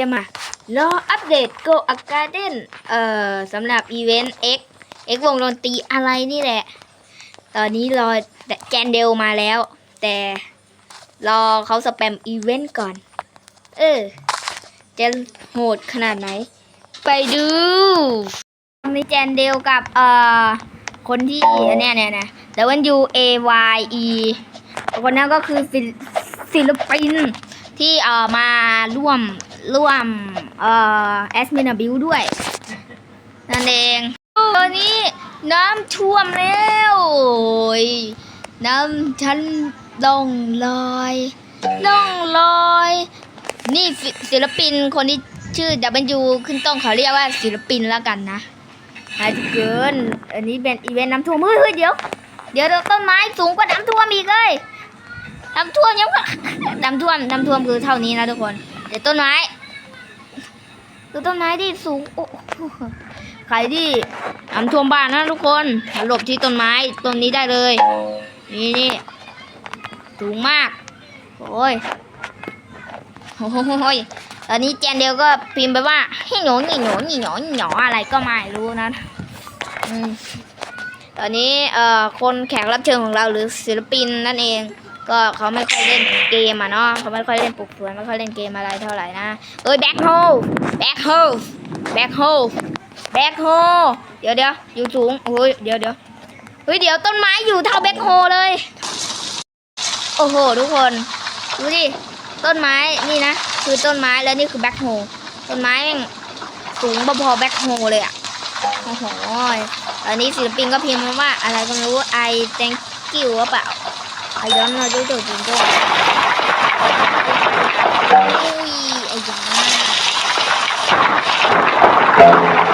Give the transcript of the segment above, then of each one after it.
จะมารออัปเดต Go a Garden เอ่อสำหรับอีเวนต์ X X วงดนตรีอะไรนี่แหละ ตอนนี้รอแจนเดลมาแล้ว แต่รอเขาสแปมอีเวนต์ก่อน เออ จะโหดขนาดไหน ไปดูมีแจนเดลกับ เอ่อ คนที่เนี่ยเนี่ยเนี่ย W A Y E คนนั้นก็คือศิลปิน ที่เอ่อมาร่วมร่วมเอ่อแอสมินาบิวด้วยนั่นเองตอนนี้น้ำท่วมแล้วน้ำชั้นล่องลอยล่องลอย นี่ศิลปินคนที่ชื่อ W ขึ้นต้องขอเรียกว่าศิลปินแล้วกันนะอาจเกิน อันนี้เป็นอีเวนต์น้ำท่วมเฮ้ยเฮ้ยเดี๋ยว เดี๋ยวต้นไม้สูงกว่าน้ำท่วมอีกเลย น้ำท่วมยังน้ำท่วมน้ำท่วมคือเท่านี้นะทุกคน เดี๋ยวต้นไม้ดูต้นไม้ที่สูงโอ้ใครที่น้ำท่วมบ้านนะทุกคนหลบที่ต้นไม้ต้นนี้ได้เลย นี่นี่สูงมาก โอ้ยโอ้ยตอนนี้แจนเดียวก็พิมพ์ไปว่าให้หนูนี่หนูนี่หนูนี่หนูอะไรก็ไม่รู้นะตอนนี้เอ่อคนแขกรับเชิญของเราหรือศิลปินนั่นเอง ก็เขาไม่ค่อยเล่นเกมอะเนาะเขาไม่ค่อยเล่นปลุกสวนไม่ค่อยเล่นเกมอะไรเท่าไหร่นะเอ้ยแบ็คโฮแบ็คโฮแบ็คโฮแบ็คโฮเดี๋ยวเดี๋ยวอยู่สูงโอ้ยเดี๋ยวเดี๋ยวเฮ้ยเดี๋ยวต้นไม้อยู่เท่าแบ็คโฮเลย โอ้โห ทุกคนดูดิต้นไม้นี่นะคือต้นไม้แล้วนี่คือแบ็คโฮต้นไม้แม่งสูงพอๆแบ็คโฮเลยอะโอ้โหตอนนี้ศิลปินก็พิมพ์มาว่าอะไรก็ไม่รู้ I thank you หรือเปล่า I don't know ด้วยตัวจริงด้วยอุ้ยไอ้ยา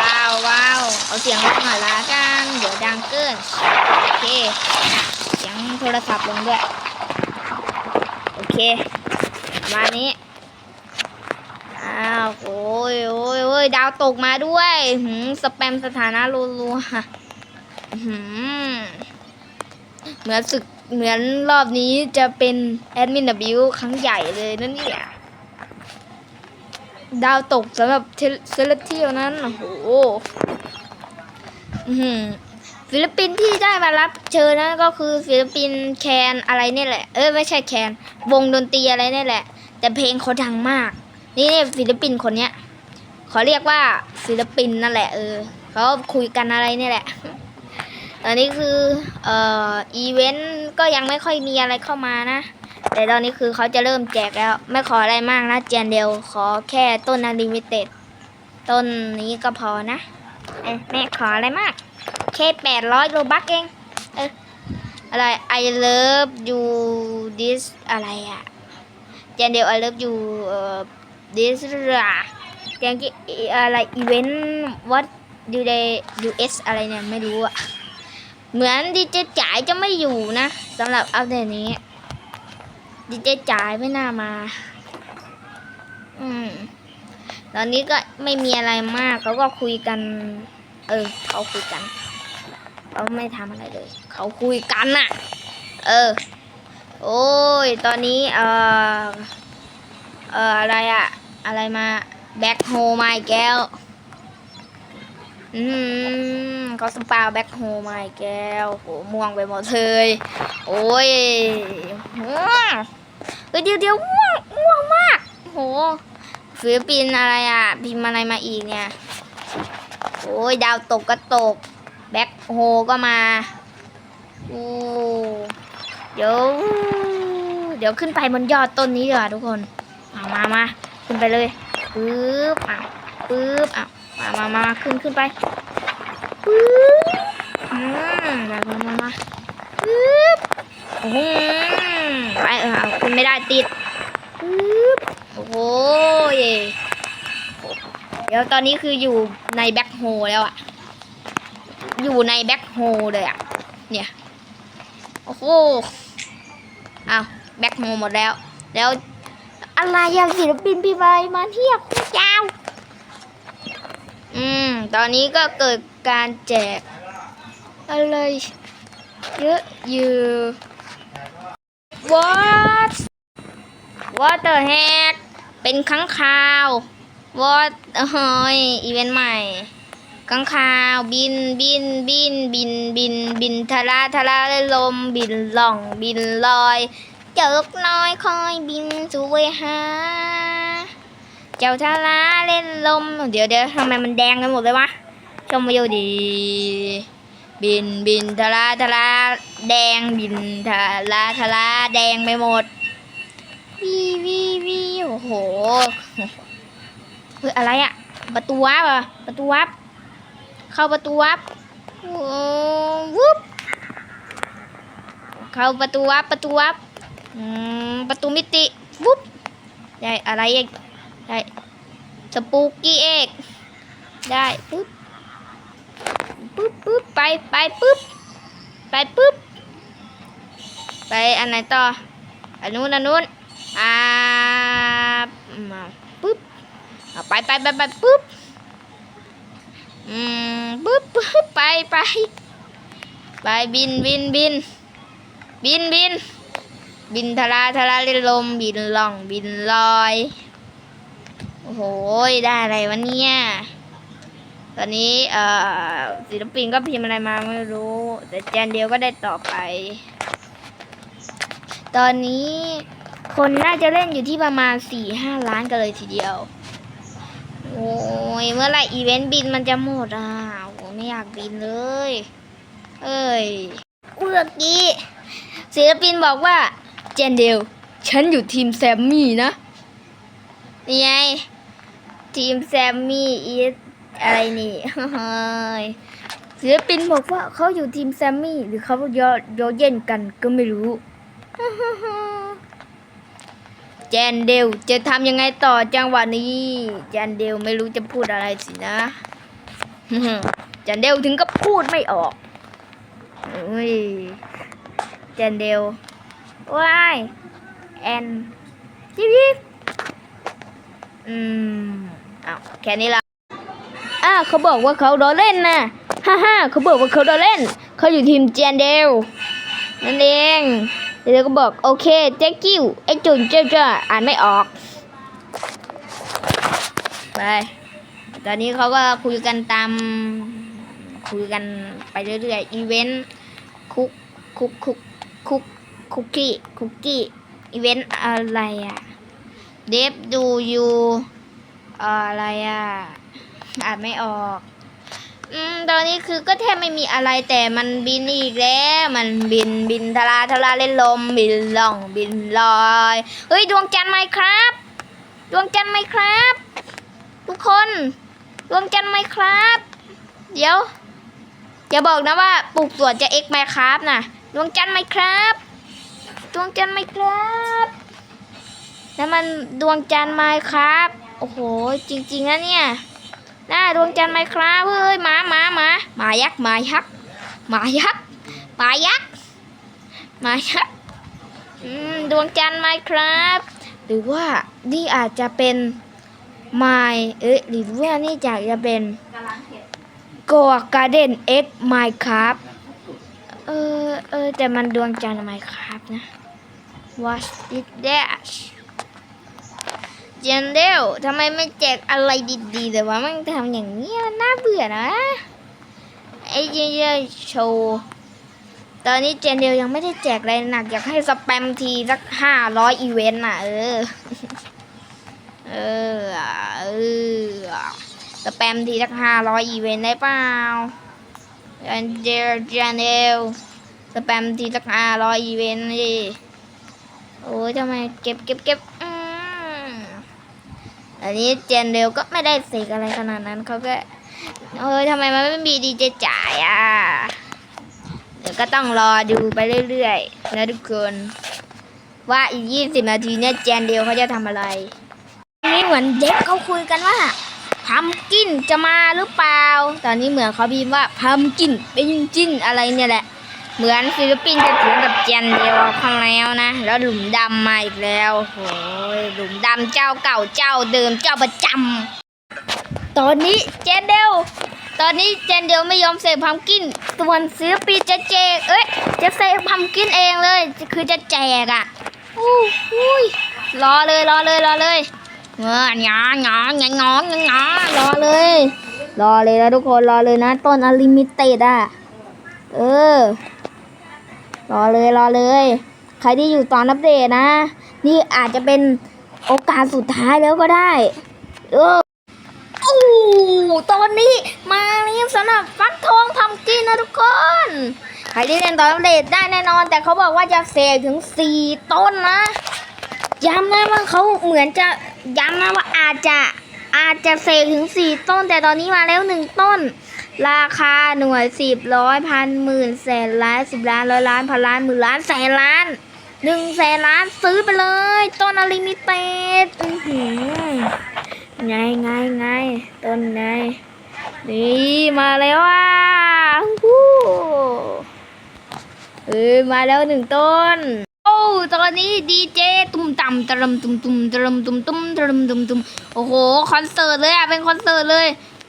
ว้าวว้าวเอาเสียงลงหน่อยละกัน เดี๋ยวดังเกิน โอเค เสียงโทรศัพท์ลงด้วย โอเคมานี้ อ้าวโอ้ยโอ้ยโอ้ยดาวตกมาด้วย หืมสแปมสถานะรัวๆหืม เหมือนศึกเหมือนรอบนี้จะเป็นแอดมินบิวครั้งใหญ่เลยนั่นเนี่ยดาวตกสำหรับเซเลเทียนั้น โอ้โหอื้อหือศิลปินที่ได้มารับเชิญนั้นก็คือศิลปินแคนอะไรนี่แหละ เออไม่ใช่แคน วงดนตรีอะไรนี่แหละ แต่เพลงเขาดังมาก นี่เนี่ยศิลปินคนเนี้ยขอเรียกว่าศิลปินนั่นแหละเออเขาคุยกันอะไรนี่แหละ ตอนนี้คือเอ่ออีเวนต์ก็ยังไม่ค่อยมีอะไรเข้ามานะ แต่ตอนนี้คือเขาจะเริ่มแจกแล้ว ไม่ขออะไรมากนะเจนเดียวขอแค่ต้นอลิมิเต็ดต้นนี้ก็พอนะเอ้แม่ขออะไรมาก แค่แปดร้อยโลบักเองเอออะไร I love you this อะไรอะเจนเดียว I love you this อะแจงกี้อะไรอีเวนต์ what do they do s อะไรเนี่ย ไม่รู้อะ เหมือนดีเจจ่ายจะไม่อยู่นะสำหรับอัปเดตนี้ดีเจจ่ายไม่น่ามา อืม ตอนนี้ก็ไม่มีอะไรมากเขาก็คุยกัน เออ เขาคุยกันเขาไม่ทำอะไรเลย เขาคุยกันน่ะเออ โอ้ย ตอนนี้ เออเอออะไรอะอะไรมาแบ็คโฮมาอีกแก้ว อืมเขาสปาแบ็คโฮมาอีกแก้วโหม่วงไปหมดเลยโอ้ยวงเฮ้ยเดี๋ยวเดี๋ยวม่วงม่วงมากโหศิลปินอะไรอะพิมพ์อะไรมาอีกเนี่ยโอ้ยดาวตกก็ตก แบ็คโฮก็มาโอ้เดี๋ยว เดี๋ยวขึ้นไปบนยอดต้นนี้ดีกว่าทุกคนมามามาขึ้นไปเลยปึ๊บอะปึ๊บอะ มามามาขึ้นขึ้นไปปึ๊บอืมมามามามาปึ๊บโอ้โหไปเออเอาขึ้นไม่ได้ติดปึ๊บโอ้โหยเดี๋ยวตอนนี้คืออยู่ในแบ็คโฮแล้วอะอยู่ในแบ็คโฮเลยอะเนี่ย โอ้โหเอาแบ็คโฮหมดแล้ว แล้วอะไรอะศิลปินพี่ใบมาเทียบคุณเจ้า อืม ตอนนี้ก็เกิดการแจก อะไร เยอะอยู่ what what the heck เป็นค้างคาววอตเฮ้ยอีเวนต์ใหม่กังคาวบินบินบินบินบินบินทะลาทะลาลลมบินล่องบินลอย เจิกน้อยคอยบินสู่เวหา เจ้าทะลาเล่นลม เดี๋ยวเดี๋ยวทำไมมันแดงกันหมดเลยวะ ชมวิวดี บินบินทะลาทะลาแดงบินทะลาทะลาแดงไปหมดวีวีวีโอ้โหเฮ้ยอะไรอะประตูวับเหรอประตูวับ เข้าประตูวับโอ้วุบเข้าประตูวับประตูวับอืมประตูมิติวุบได้อะไรอีก ได้สปูกี้เอกได้ปุ๊บปุ๊บปุ๊บไปไปปุ๊บไปปุ๊บไปอันไหนต่ออันนู้นอันนู้นอ่ามาปุ๊บเอาไปไปไปไปปุ๊บอืมปุ๊บปุ๊บไปไปไปบินบินบินบินบินบินทลาทลาเล่นลมบินล่องบินลอย โอ้โหได้อะไรวะเนี่ย ตอนนี้เอ่อศิลปินก็พิมพ์อะไรมาไม่รู้ แต่แจนเดียวก็ได้ต่อไป ตอนนี้คนน่าจะเล่นอยู่ที่ประมาณสี่ห้าล้านกันเลยทีเดียว โอ้ยเมื่อไหร่อีเวนต์บินมันจะหมดอะโอ้ไม่อยากบินเลย เอ้ยเมื่อกี้ศิลปินบอกว่า เจนเดียวฉันอยู่ทีมแซมมี่นะนี่ไง ทีมแซมมี่อีสอะไรนี่เฮ้ยศิลปินบอกว่าเขาอยู่ทีมแซมมี่ หรือเขายอยอเย็นกันก็ไม่รู้ แจนเดลจะทำยังไงต่อจังหวะนี้ แจนเดลไม่รู้จะพูดอะไรสินะ แจนเดลถึงก็พูดไม่ออกเฮ้ยแจนเดลว้ายแอนจิ๊บจิ๊บอืม อ้าวแค่นี้ละอ่าเขาบอกว่าเขารอเล่นนะฮ่าฮ่าเขาบอกว่าเขารอเล่น เขาอยู่ทีมเจนเดลนั่นเองเดี๋ยวก็บอกโอเคเจ๊กิ้วไอจุนเจ้าจ้าอ่านไม่ออกไปตอนนี้เขาก็คุยกันตาม คุยกันไปเรื่อยๆอีเวนต์คุกคุกคุกคุกคุกกี้คุกกี้อีเวนต์อะไรอะเดฟดูยู อะไรอะอ่านไม่ออก อืมตอนนี้คือก็แทบไม่มีอะไรแต่มันบินอีกแล้ว มันบินบินทลาทลาเล่นลม บินล่องบินลอยเฮ้ยดวงจันทร์ไหมครับ ดวงจันทร์ไหมครับ ทุกคนดวงจันทร์ไหมครับ เดี๋ยวอย่าบอกนะว่าปลูกสวนจะเอ็กไหมครับนะดวงจันทร์ไหมครับดวงจันทร์ไหมครับ แล้วมันดวงจันทร์ไหมครับ โอ้โห จริงๆนะเนี่ยหน้าดวงจันทร์ไหมครับเฮ้ยมาหมาหมาหมายักษ์หมายักษ์หมายักษ์หมายักษ์หมายักษ์อืมดวงจันทร์ไหมครับ หรือว่านี่อาจจะเป็นไมเอ๊ะหรือว่านี่จะจะเป็นกอการ์เดนเอ็กไมครับเออเออแต่มันดวงจันทร์ไหมครับนะ What is that เจนเดลทำไมไม่แจกอะไรดีๆ แต่ว่ามันทำอย่างนี้มันน่าเบื่อนะไอ้เจนเดลโชว์ตอนนี้เจนเดลยังไม่ได้แจกอะไรหนักอยากให้สแปมทีสักห้าร้อยอีเวนต์น่ะ เออ เออ เออ สแปมทีสักห้าร้อยอีเวนต์ได้เปล่าเจนเดลเจนเดลสแปมทีสักห้าร้อยอีเวนต์ดิโอ้ยทำไมเก็บเก็บเก็บอื อันนี้เจนเร็วก็ไม่ได้เสกอะไรขนาดนั้นเขาก็เออทำไมมันไม่มีดีเจจ่ายอะเดี๋ยวก็ต้องรอดูไปเรื่อยๆนะทุกคนว่าอีก20นาทีเนี่ยเจนเดียวเขาจะทำอะไรนี่เหมือนเด็กเขาคุยกันว่าพัมกินจะมาหรือเปล่า ตอนนี้เหมือนเขาพิมพ์ว่าพัมกินเป็นจิ้นอะไรเนี่ยแหละ เหมือนฟิลิปปินส์จะถึงกับเจนเดียวข้างแล้วนะ แล้วหลุมดำมาอีกแล้วโอ้ยหลุมดำเจ้าเก่าเจ้าเดิมเจ้าประจำตอนนี้เจนเดลตอนนี้เจนเดลไม่ยอมเสกพัมกินส่วนศิลปินจะแจกเอ้ยจะเสกพัมกินเองเลย คือจะแจกอะอู้หูยรอเลยรอเลยรอเลยเออหงาหงาหงาหงาหงารอเลย รอเลยนะทุกคนรอเลยนะต้นอลิมิเต็ดอะ เออ รอเลยรอเลย ใครที่อยู่ตอนอัปเดตนะ นี่อาจจะเป็นโอกาสสุดท้ายแล้วก็ได้ เออโอ้ตอนนี้มาเรียบสำหรับฟักทองทำกินนะทุกคน ใครที่เล่นตอนอัปเดตได้แน่นอน แต่เขาบอกว่าจะเสกถึงสี่ต้นนะ ย้ำนะว่าเขาเหมือนจะย้ำนะว่าอาจจะอาจจะเสกถึงสี่ต้น แต่ตอนนี้มาแล้วหนึ่งต้น ราคาหน่วยสิบร้อยพันหมื่นแสนล้านสิบล้านร้อยล้านพันล้านหมื่นล้านแสนล้านหนึ่งแสนล้านซื้อไปเลยต้นอลิมิเต็ดไงไงไงต้นไงนี่มาแล้วอะเออมาแล้วหนึ่งต้นโอ้ตอนนี้ดีเจตุ้มต่ำตรมตุ้มตุ้มตรมตุ้มตุ้มตรมตุ้มตุ้มโอ้โหคอนเสิร์ตเลยอะเป็นคอนเสิร์ตเลย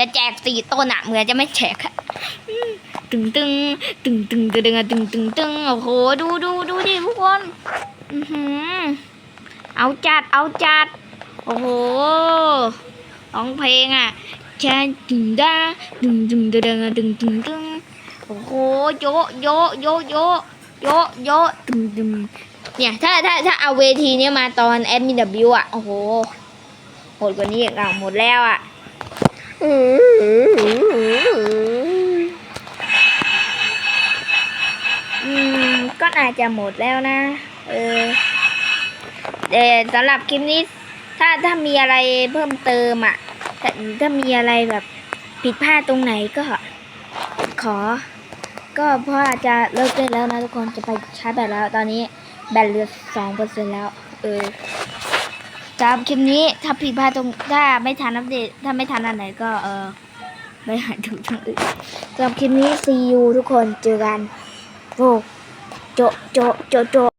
จะแจกสี่ต้นอะเหมือนจะไม่แจกอะตึงตึงตึงตึงตึงตึงตึงตึงตึงโอ้โหดูดูดูดิทุกคนอือหือเอาจัดเอาจัด โอ้โหร้องเพลงอะแค่ตึงด้าตึงตึงตึงตึงตึงตึงตึงโอ้โหโยโยโยโยโยะโยะตึมตึมเนี่ยถ้าถ้าถ้าเอาเวทีเนี้ยมาตอนแอดมินดับบิวอะ โอ้โหหมดกว่านี้อีกอะหมดแล้วอะ ก็อาจจะหมดแล้วนะ เออแต่สำหรับคลิปนี้ ถ้าถ้ามีอะไรเพิ่มเติมอะถ้าถ้ามีอะไรแบบผิดพลาดตรงไหนก็ขอ ก็เพราะอาจจะเลิกเล่นแล้วนะทุกคนจะไปชาร์จแบตแล้วตอนนี้แบตเหลือสองเปอร์เซ็นแล้ว เออ สำหรับคลิปนี้ถ้าผิดพลาดตรงถ้าไม่ทันอัปเดต ถ้าไม่ทันอันไหนก็เออไปหาดูทางอื่นสำหรับคลิปนี้ซีอูทุกคนเจอกันโอ้โจโจโจโจ